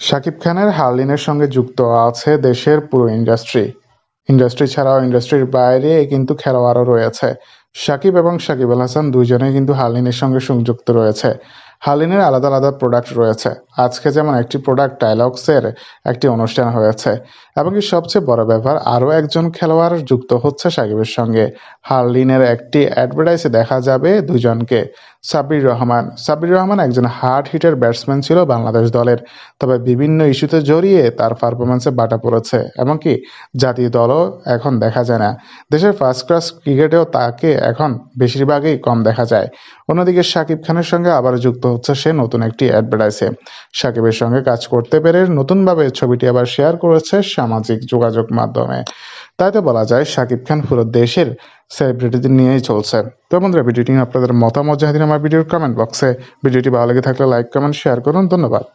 শাকিব খানের হার্লিনের সঙ্গে যুক্ত আছে দেশের পুরো ইন্ডাস্ট্রি। ইন্ডাস্ট্রি ছাড়াও ইন্ডাস্ট্রির বাইরে কিন্তু খেলোয়াড়ও রয়েছে। শাকিব এবং শাকিব আল হাসান দুজনেই কিন্তু হার্লিনের সঙ্গে সংযুক্ত রয়েছে। হারলিনের আলাদা আলাদা প্রোডাক্ট রয়েছে। আজকে যেমন একটি প্রোডাক্ট ডায়লগসের একটি অনুষ্ঠান হয়েছে, এবং কি সবচেয়ে বড় ব্যাপার, আরও একজন খেলোয়াড় যুক্ত হচ্ছে সাকিবের সঙ্গে। হারলিনের একটি অ্যাডভার্টাইজে দেখা যাবে দুজনকে, সাব্বির রহমান। সাব্বির রহমান একজন হার্ড হিটার ব্যাটসম্যান ছিল বাংলাদেশ দলের, তবে বিভিন্ন ইস্যুতে জড়িয়ে তার পারফরমেন্সে বাটা পড়েছে, এমনকি জাতীয় দলও এখন দেখা যায় না। দেশের ফার্স্ট ক্লাস ক্রিকেটেও তাকে এখন বেশিরভাগই কম দেখা যায়। অন্যদিকে সাকিব খানের সঙ্গে আবার যুক্ত হচ্ছে সে নতুন একটি অ্যাডভার্টাইজে সাকিবের সঙ্গে কাজ করতে পেরে নতুনভাবে ছবিটি আবার শেয়ার করেছে সামাজিক যোগাযোগ মাধ্যমে। তাই তো বলা যায়, সাকিব খান পুরো দেশের সেলিব্রিটিদের নিয়েই চলছে। তো বন্ধুরা, ভিডিওটি আপনাদের মতামত জানিয়ে আমার ভিডিওর কমেন্ট বক্সে ভিডিওটি ভালো লেগে থাকলে লাইক কমেন্ট শেয়ার করুন। ধন্যবাদ।